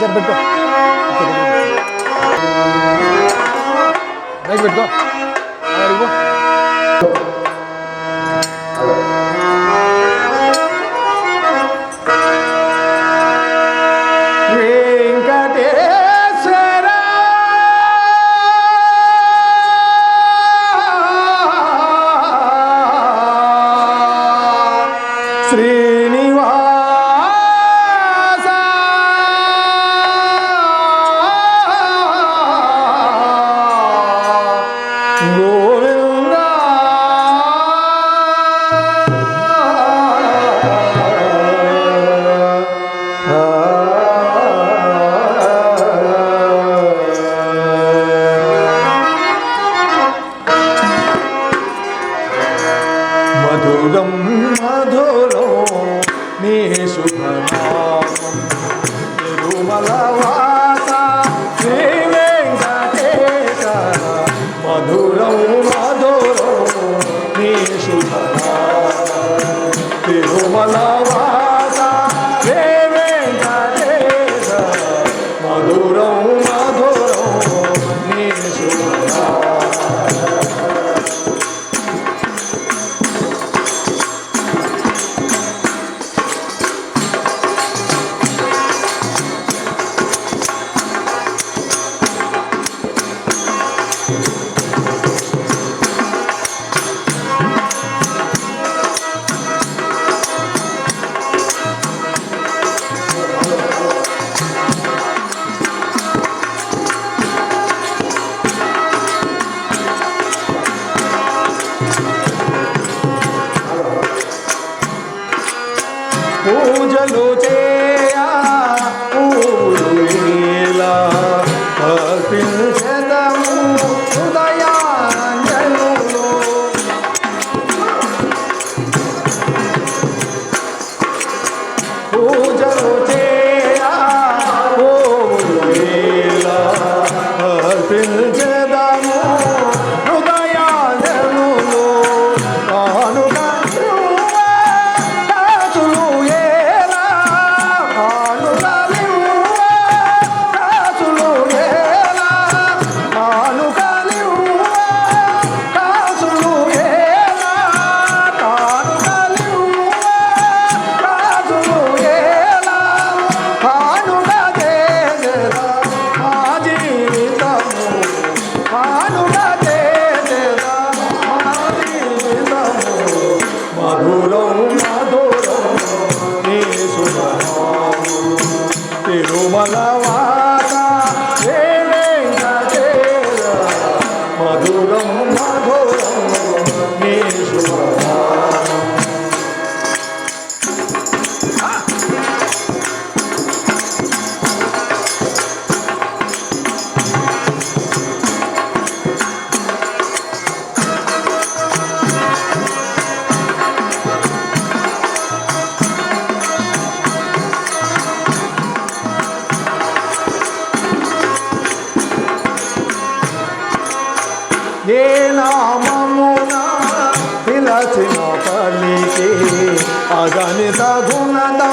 చేతి పెట్టుకో. బ్రేక్ పెట్టుకో. శ్రీ మధురం మధురం నీ శుభనామం. తిరుమల Oh. Rumalawa. నామమున పిలచిన పలికి అగణిత గుణదా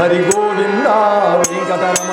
హరి గోవిందా వెంకటరమ